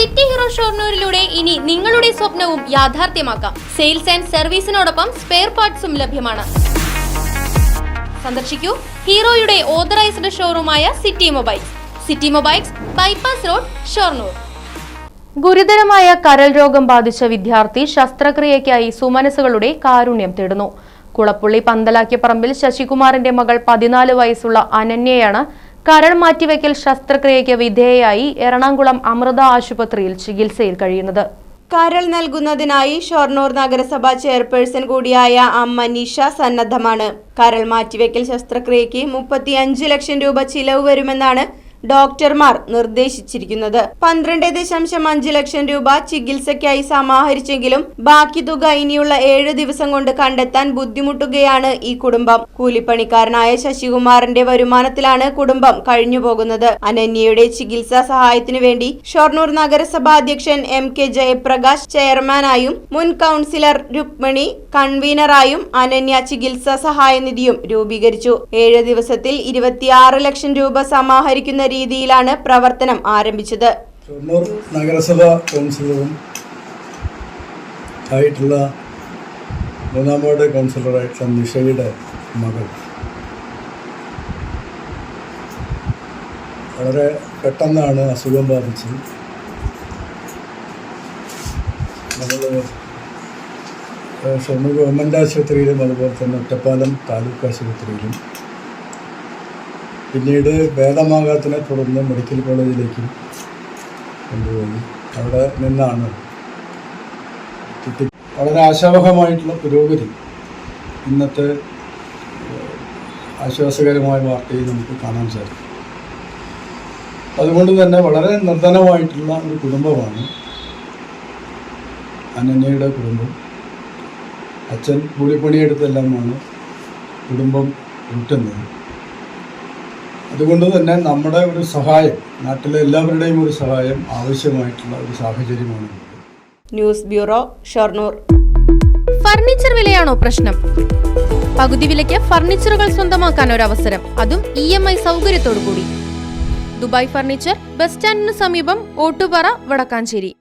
City hero ഷോർണൂരിലൂടെ ഇനി നിങ്ങളുടെ സ്വപ്നവും യാഥാർത്ഥ്യമാക്കാം. സെയിൽസ് ആൻഡ് സർവീസിനോടൊപ്പം സ്പെയർ പാർട്സും ലഭ്യമാണ്. സന്ദർശിക്കൂ ഹീറോയുടെ authorised ഷോറൂമായ city mobiles. City mobiles bypass road Shoranur. ഗുരുതരമായ കരൾ രോഗം ബാധിച്ച വിദ്യാർത്ഥി ശസ്ത്രക്രിയയ്ക്കായി സുമനസുകളുടെ കാരുണ്യം തേടുന്നു. കുളപ്പുള്ളി പന്തലാക്കിയ പറമ്പിൽ ശശികുമാറിന്റെ മകൾ പതിനാല് വയസ്സുള്ള അനന്യയാണ് കരൾ മാറ്റിവെക്കൽ ശസ്ത്രക്രിയയ്ക്ക് വിധേയയായി എറണാകുളം അമൃത ആശുപത്രിയിൽ ചികിത്സയിൽ കഴിയുന്നത്. കരൾ നൽകുന്നതിനായി ഷൊർണൂർ നഗരസഭാ ചെയർപേഴ്സൺ കൂടിയായ അമ്മ നിഷ സന്നദ്ധമാണ്. കരൾ മാറ്റിവെക്കൽ ശസ്ത്രക്രിയയ്ക്ക് മുപ്പത്തിയഞ്ച് ലക്ഷം രൂപ ചിലവ് വരുമെന്നാണ് ഡോക്ടർമാർ നിർദ്ദേശിച്ചിരിക്കുന്നത്. പന്ത്രണ്ട് ദശാംശം അഞ്ച് ലക്ഷം രൂപ ചികിത്സയ്ക്കായി സമാഹരിച്ചെങ്കിലും ബാക്കി തുക ഇനിയുള്ള ഏഴ് ദിവസം കൊണ്ട് കണ്ടെത്താൻ ബുദ്ധിമുട്ടുകയാണ് ഈ കുടുംബം. കൂലിപ്പണിക്കാരനായ ശശികുമാറിന്റെ വരുമാനത്തിലാണ് കുടുംബം കഴിഞ്ഞുപോകുന്നത്. അനന്യയുടെ ചികിത്സാ സഹായത്തിനു വേണ്ടി ഷൊർണൂർ നഗരസഭാ അധ്യക്ഷൻ എം കെ ജയപ്രകാശ് ചെയർമാനായും മുൻ കൗൺസിലർ രുക്മിണി കൺവീനറായും അനന്യ ചികിത്സാ സഹായ നിധിയും രൂപീകരിച്ചു. ഏഴ് ദിവസത്തിൽ ഇരുപത്തിയാറ് ലക്ഷം രൂപ സമാഹരിക്കുന്ന രീതിയിലാണ് പ്രവർത്തനം ആരംഭിച്ചത്. ഷൊർണൂർ നഗരസഭ കൗൺസിലറും ആയിട്ടുള്ള മൂന്നാം വാർഡ് കൗൺസിലറായിട്ടുള്ള നിഷയുടെ മകൾ. വളരെ പെട്ടെന്നാണ് അസുഖം ബാധിച്ചത്. നമ്മൾ ഷൊർണൂർ ഗവൺമെന്റ് ആശുപത്രിയിലും അതുപോലെ തന്നെ ഒറ്റപ്പാലം താലൂക്ക് ആശുപത്രിയിലും പിന്നീട് ഭേദമാകാത്തതിനെ തുടർന്ന് മെഡിക്കൽ കോളേജിലേക്ക് കൊണ്ടുപോയി. അവിടെ നിന്നാണ് വളരെ ആശാവഹമായിട്ടുള്ള പുരോഗതി ഇന്നത്തെ ആശ്വാസകരമായ വാർത്തയിൽ നമുക്ക് കാണാൻ സാധിക്കും. അതുകൊണ്ട് തന്നെ വളരെ നിർധനമായിട്ടുള്ള ഒരു കുടുംബമാണ് അനന്യയുടെ കുടുംബം. അച്ഛൻ കൂലിപ്പണിയെടുത്തെല്ലാമാണ് കുടുംബം ഊട്ടുന്നത് അതുകൊണ്ട് തന്നെ നമ്മുടെ ഒരു സഹായം നാട്ടിലെ എല്ലാവരുടെയും ഒരു സഹായം ആവശ്യമായിട്ടുള്ള ഒരു സാഹചര്യമാണ്. News bureau Shoranur. ഫർണിച്ചർ വിലയാണോ പ്രശ്നം? പകുതി വിലയ്ക്ക് ഫർണിച്ചറുകൾ സ്വന്തമാക്കാൻ ഒരു അവസരം അതും ഇ എം ഐ സൗകര്യത്തോടു കൂടി ദുബായ് ഫർണിച്ചർ ബസ് സ്റ്റാൻഡിന് സമീപം ഓട്ടുപാറ വടക്കാഞ്ചേരി.